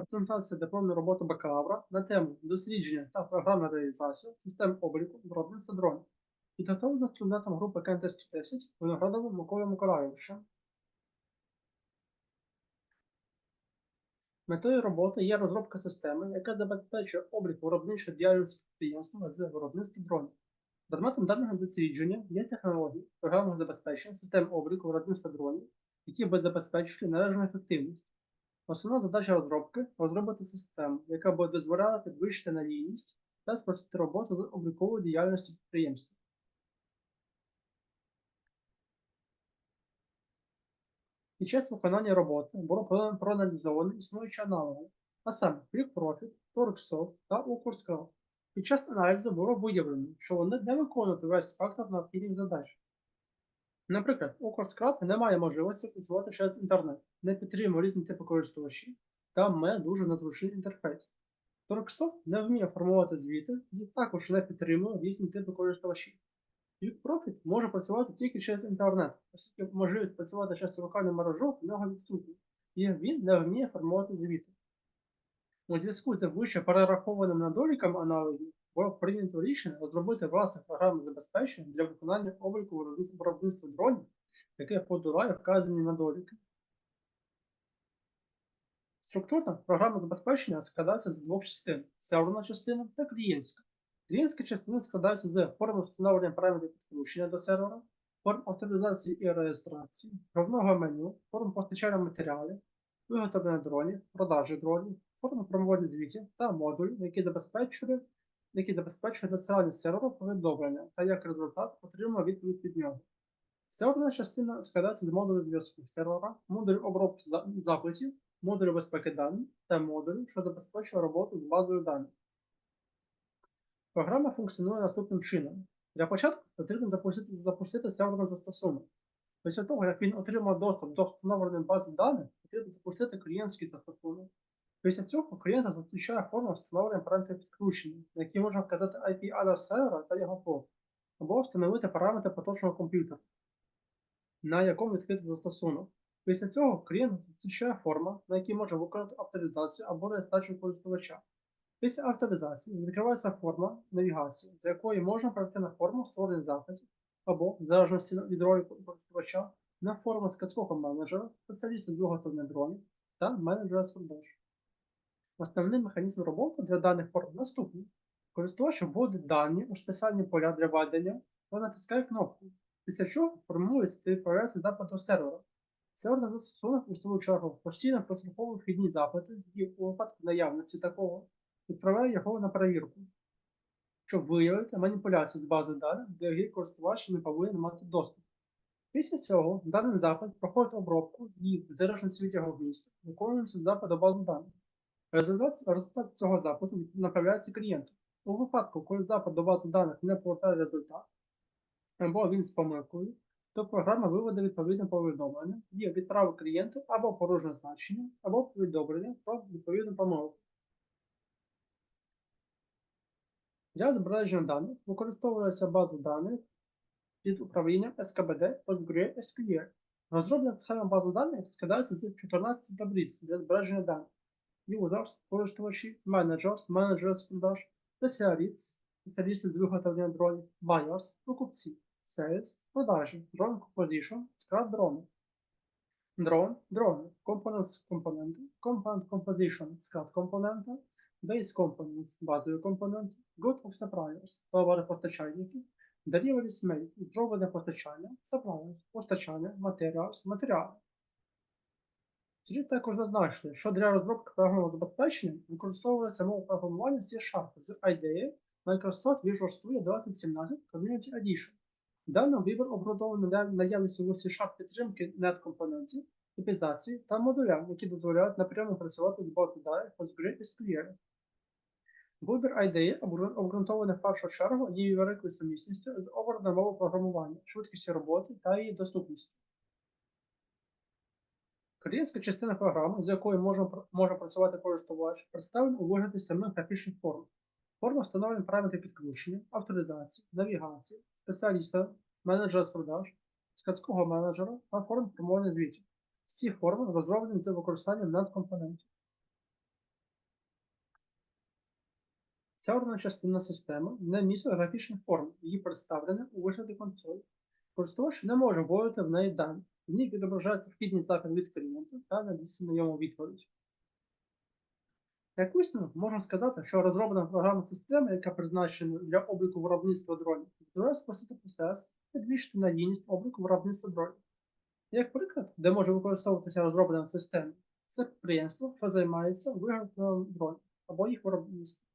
презентація дипломної роботи бакалавра на тему дослідження та програмна реалізація систем обліку виробництва дронів, підготовлена студентом групи КНТ 110 Виноградовим Миколою Миколайовичем. Метою роботи є розробка системи, яка забезпечує облік виробничої діяльності підприємства з виробництва дронів. Предметом даного дослідження є технології програмного забезпечення систем обліку виробництва дронів, які би забезпечили належну ефективність. Основна задача розробки розробити систему, яка буде дозволяти підвищити надійність та спростити роботу з облікової діяльності підприємства. Під час виконання роботи було проаналізовано існуючі аналоги, а саме QuickProfit, TorqueSoft та UkrScale. Під час аналізу було виявлено, що вони не виконують весь спектр необхідних задач. Наприклад, UkrScrap не має можливості працювати через інтернет, не підтримує різні типи користувачів та має дуже незручний інтерфейс. TorqueSoft не вміє формувати звіти і також не підтримує різні типи користувачів. QuickProfit може працювати тільки через інтернет, оскільки можливість працювати через локальну мережу в нього відсутня, і він не вміє формувати звіти. У зв'язку з вище перерахованими недоліками аналогів було прийнято рішення розробити власне програмне забезпечення для виконання обліку виробництва- дронів, яке подолає вказані недоліки. Структура програми забезпечення складається з двох частин: серверна частина та клієнтська. Клієнтська частина складається з форми встановлення параметрів підключення до сервера, форм авторизації і реєстрації, головного меню, форм постачання матеріалів, виготовлення дронів, продажі дронів, форми промовлення звітів та модулів, які забезпечують, які забезпечують надсилання серверу повідомлення та як результат отримує відповідь від нього. Серверна частина складається з модулів зв'язку сервера, модулів обробки за- записів, модулів безпеки даних та модулів, що забезпечує роботу з базою даних. Програма функціонує наступним чином. Для початку потрібно запустити, запустити серверний застосунок. Після того, як він отримав доступ до встановленої бази даних, потрібно запустити клієнтський застосунок. Після цього клієнт зустрічає форму встановлення параметрів підключення, на які можна вказати IP-адрес сервера та його порт, або встановити параметри поточного комп'ютера, на якому відкритий застосунок. Після цього клієнт зустрічає форма, на якій може виконати авторизацію або реєстрацію користувача. Після авторизації відкривається форма навігації, за якою можна перейти на форму створення запитів або, в залежності від ролі користувача, на форму складського менеджера, спеціаліста з виготовлення дронів та менеджера з продаж. Основний механізм роботи для даних форм наступний. Користувач вводить дані у спеціальні поля для введення та натискає кнопку, після чого формується та відправляється запит до сервера. Серверний застосунок, у свою чергу, постійно прослуховує вхідні запити і у випадку наявності такого відправляє його на перевірку, щоб виявити маніпуляції з базою даних, до яких користувач не повинен мати доступ. Після цього даний запит проходить обробку і, в залежності від його вмісту, виконується запит до бази даних. Результат, результат цього запиту направляється клієнту. У випадку, коли запит до бази даних не повертає результат, або він з помилкою, то програма виведе відповідне повідомлення і відправить клієнту або порожнє значення, або повідомлення про відповідну помилку. Для збереження даних використовується база даних під управлінням SKBD PostgreSQL. Розроблена схема бази даних складається з 14 таблиць для збереження даних. Users, користувачі, Managers, менеджери з продаж, Specialists, спеціалісти з виготовлення дронів, Buyers, покупці, Sales, продажі, Drone Composition, Scrap дрони. Drone, дрони, Components, компоненти, Component Composition, склад компонента, Base Components, базові компоненти, Good of Suppliers, товари постачальники, Deliveries Made, зроблене постачання, Suppliers, постачання, Materials, матеріали. Слід також зазначити, що для розробки програмного забезпечення використовується мова програмування C-Sharp з IDE Microsoft Visual Studio 2017 Community Edition. Даний вибір обґрунтований на- наявністю у C-Sharp підтримки net-компонентів, типізації та модулям, які дозволяють напряму працювати з базою даних PostgreSQL. Вибір IDE обґрунтований в першу чергу її великою сумісністю з обраною мовою програмування, швидкістю роботи та її доступністю. Клієнтська частина програми, з якою може, може працювати користувач, представлена у вигляді самих графічних форм. Форма встановлення параметрів підключення, авторизації, навігації, спеціаліста, менеджера з продаж, складського менеджера та форм формування звітів. Всі форми розроблені за використанням надкомпонентів. Органна частина системи не містить графічних форм, її представлення у вигляді консолі. Користувач не може вводити в неї дані. В ній відображається вхідний запит від клієнта та надіслана йому відповідь. Як висновок, можна сказати, що розроблена програмна система, яка призначена для обліку виробництва дронів, дозволяє спростити процес, підвищити надійність обліку виробництва дронів. Як приклад, де може використовуватися розроблена система, це підприємство, що займається виготовленням дронів або їх виробництвом.